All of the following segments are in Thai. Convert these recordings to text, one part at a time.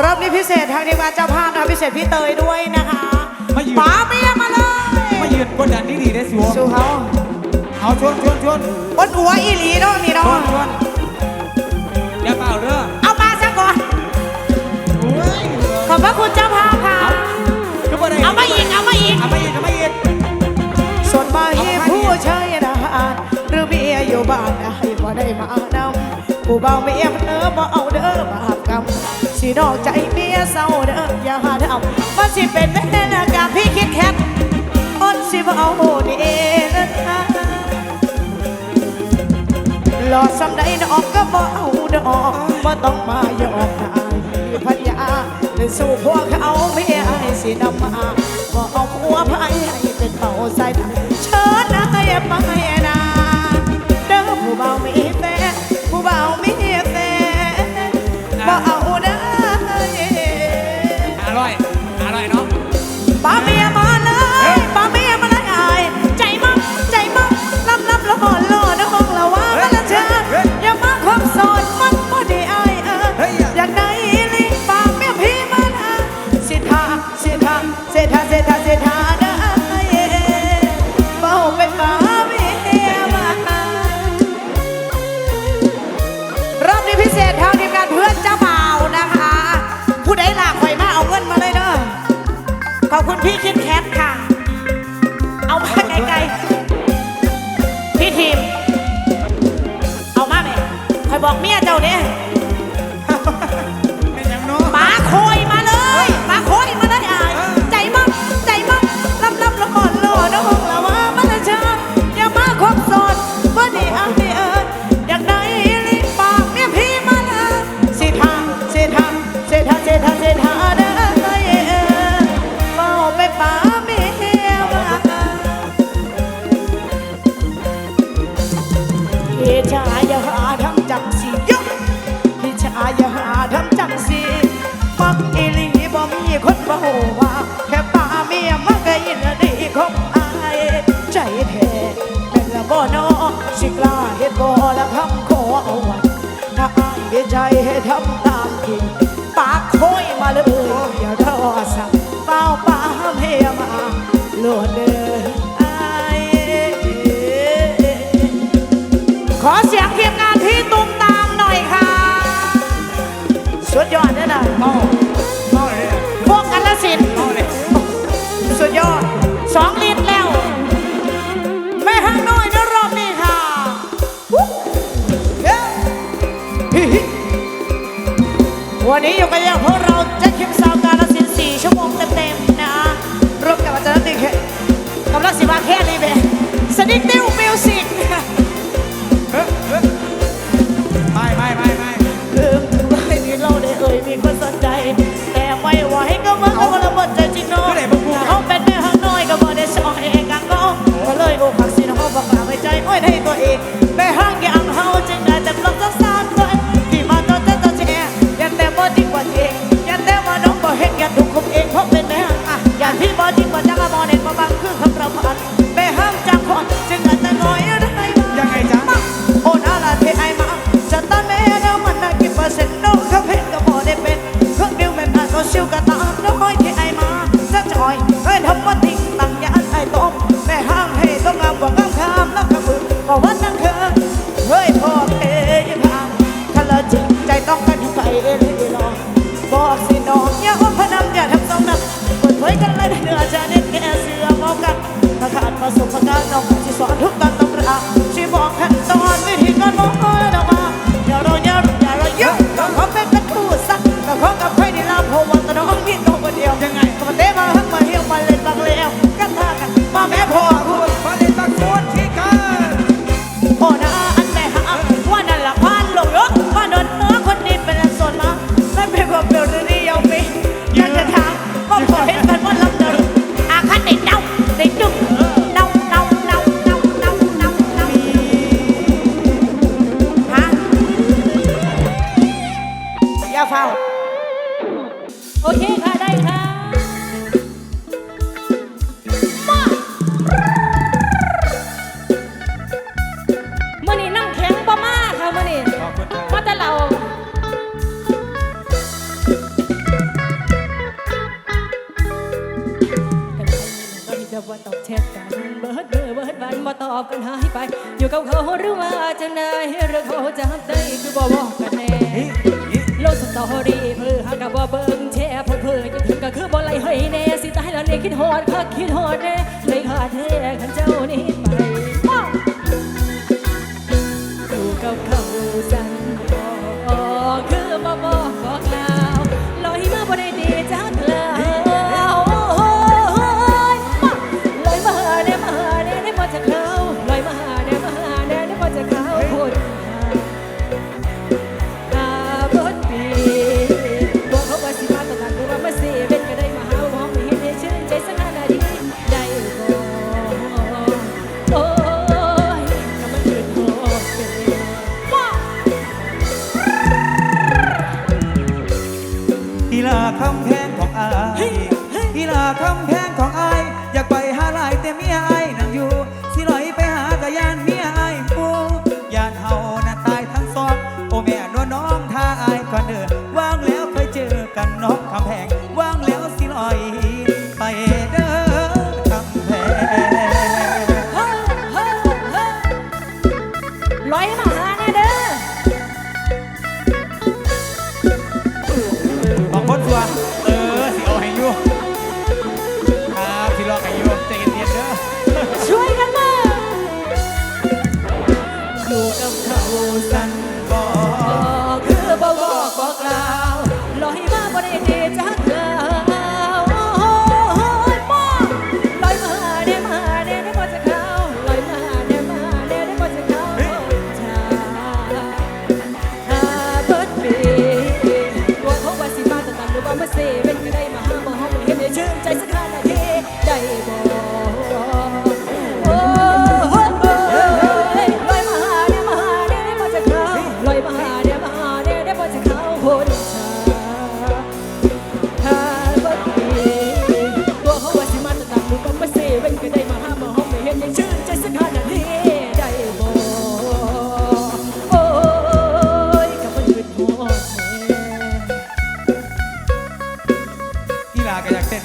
รอบนี้พิเศษทางทีมงานเจ้าภาพนะคะพิเศษพี่เตยด้วยนะคะมายืน ป๋าเมียมาเลยมายืนกดดันดีดีๆได้สัวสู้เขาเอาชวนชวนชวนบนหัวอีหลีเนาะนี่ชเนาะวนชวนอย่าเปล่าเด้อเอามาซะก่อนโอ้ยขอบพระคุณเจ้าภาพค่ะ คือบ่ได้เอามาอีกเอามาอีก เอามาอีกเอามาอีกส่วนมาให้ผู้ชายนะหรือเมียอยู่บ้านให้บ่ได้มานำผู้เบาเมียมันเด้อบ่เอาเด้อบาปกรรม สินอกใจเมียเศร้าเด้ออย่าหาทำมันสิเป็นแม่นากรรพี่คิดแคทอ่อนสิบ่เอานี่เองนะหลอดสำใดดอกก็บ่เอาดอกบ่ต้องมาหยอมนายพัญญาเลยสู้พวกเขาไม่ให้สินำมาบ่เอาผัวพายให้เป็นเป่าใส่เชิญนายไป ทาเำขอเอาไว้ถ้าอ้ายมีใจให้ทำตามกินปากโคยมาเลยอย่ารอสักเป้าป้าเพียมาโลดเด้ออขอเสียงทีมงานที่ตุ้มตามหน่อยค่ะ สุดยอดแน่นอน วันนี้อยู่กันอย่างพวกเราจะคิมสาวกาลสินสี่ชั่วโมงเต็มๆนะร่วมกับอาจารย์ติ๊กกำลังสิมาแค่นี้เบสนิทติวมิวสิกไม่ไม่ไม่ไม่ลืมถึงไรที่เราได้เอ่ยมีคนสนใจ แต่ไม่ไหวก็มันก็ระเบิดใจจริงเนาะเขาเป็นแม่ห้างน้อยก็บ่ได้ซอยเองกันก็ก็เลยอกหักสิเนาะบอกกล่าวไว้ใจโอ้ยได้ตัวเองแม่ห้าง ประสบการณ์น้องที่สอนทุกการตำราที่บอกขั้นตอนวิธีการมองเอออกมาอย่ารออย่ารออย่ารอเยอะก็ขอเป็นกันคู่สักก็ขอกับใครในลาเพวันตะน้องพี่ตัวคนเดียวยังไงก็มาเตะมาหักมาเหี่ยวมาเล่นบังเลวกันท่ากันมาแม่พอ คิดโทษเด้เลยขาดเทกันใจ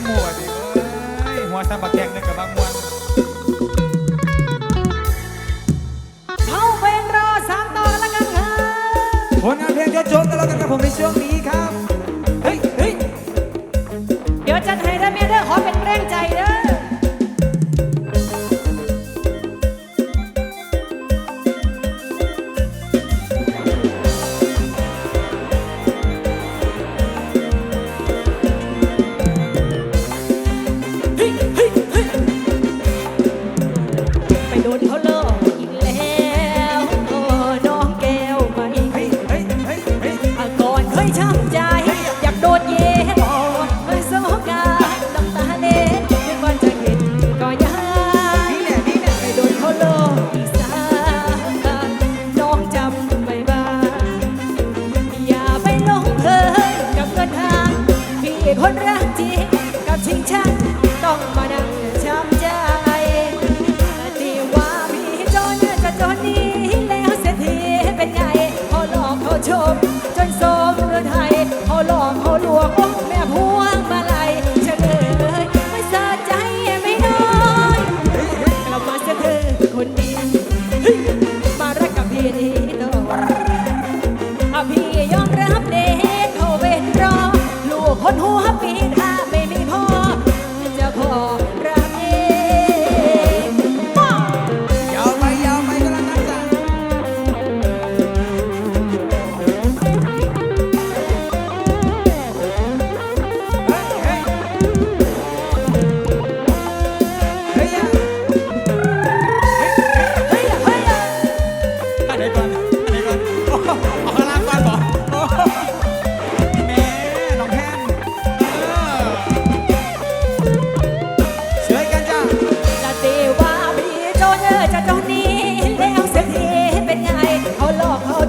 น้ำหัวดิยหัวซ้ำปากแกงนึกกับบางมวนเข้าเพลงรอสามต่อแล้วกันค่ะ ผลงานเพลงยอดโจมกันแล้วกันครับผมในช่วงนี้ครับ คนรักจริงกับชิงชังต้องมานั่งช้ำใจที่ว่าพี่จนจะจนนี้แล้วเสียทีเป็นไงพอหลอกเขาชม จนสมหรือไทยพอหลอกเขาลวงแม่ผัว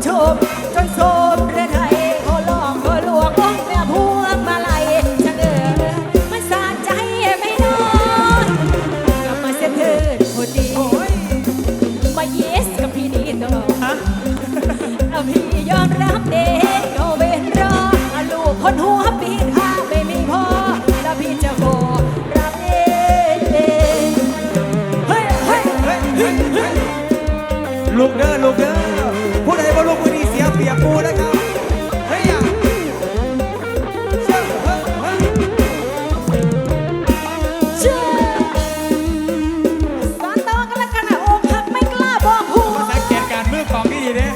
ชมจนโสมเรือไทยเขาลอกเขาลวงองแม่พวงมาลัยจะเออมันสาใจไม่นอนกลับมาเสียเถิดคดีมาเยสกับพี่นี่ต่อพี่ยอมรับเด็กเขาเป็นรอลูกคนหัวปีท่าไม่มีพอแล้วพี่จะโกรับเองเฮ้ยเฮ้ยเฮ้ยลูกเด้อลูกเด้อ ผู้ใดบ่ลงมือนี้เสียเปรียบกูนะครับเฮ้ยเชื่อฮ้ยเเชื่อสานต่อกัละกันะอ้คักไม่กล้าบอกหัว สังเกตการมือกองดีๆเด้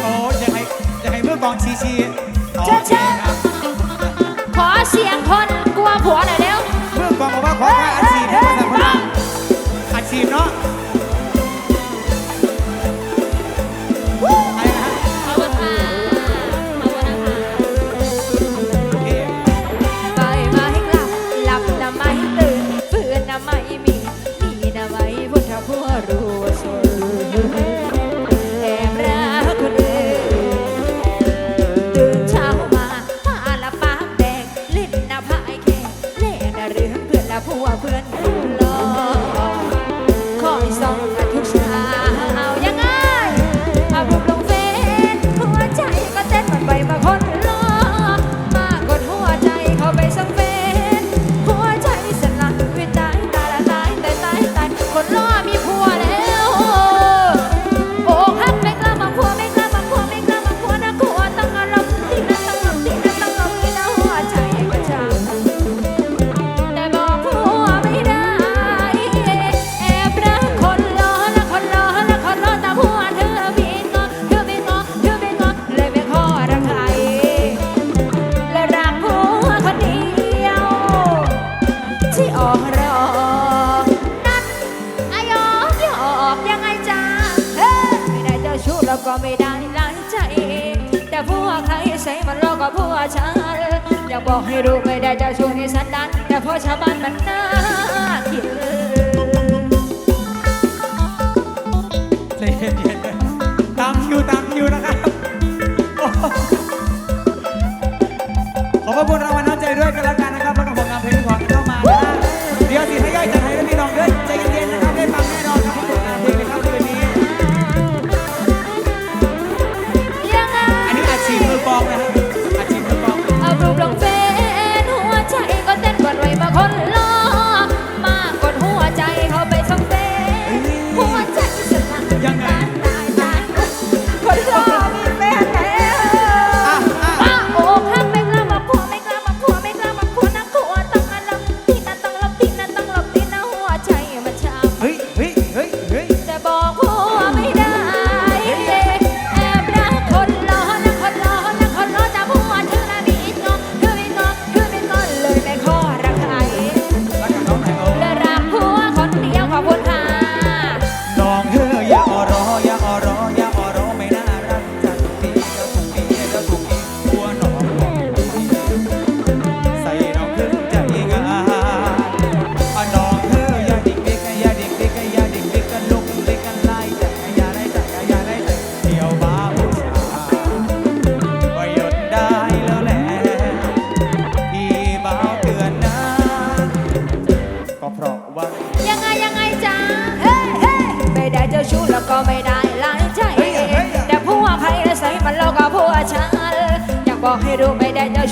โอ้อยากให้อยากให้มือกองชี้ๆ ราก็ไม่ได้ล้างใจ แต่ผัวใครใส่มันเราก็ผัวฉันอยากบอกให้รู้ไม่ได้จะช่วงให้สันดันแต่พอชาวบ้านมันน่าเกลียด ใจเย็น ก็ไม่ได้หลายใจ แต่ผัวใครใส่มันเราก็ผัวฉันอยากบอกให้รู้ไม่ได้จะ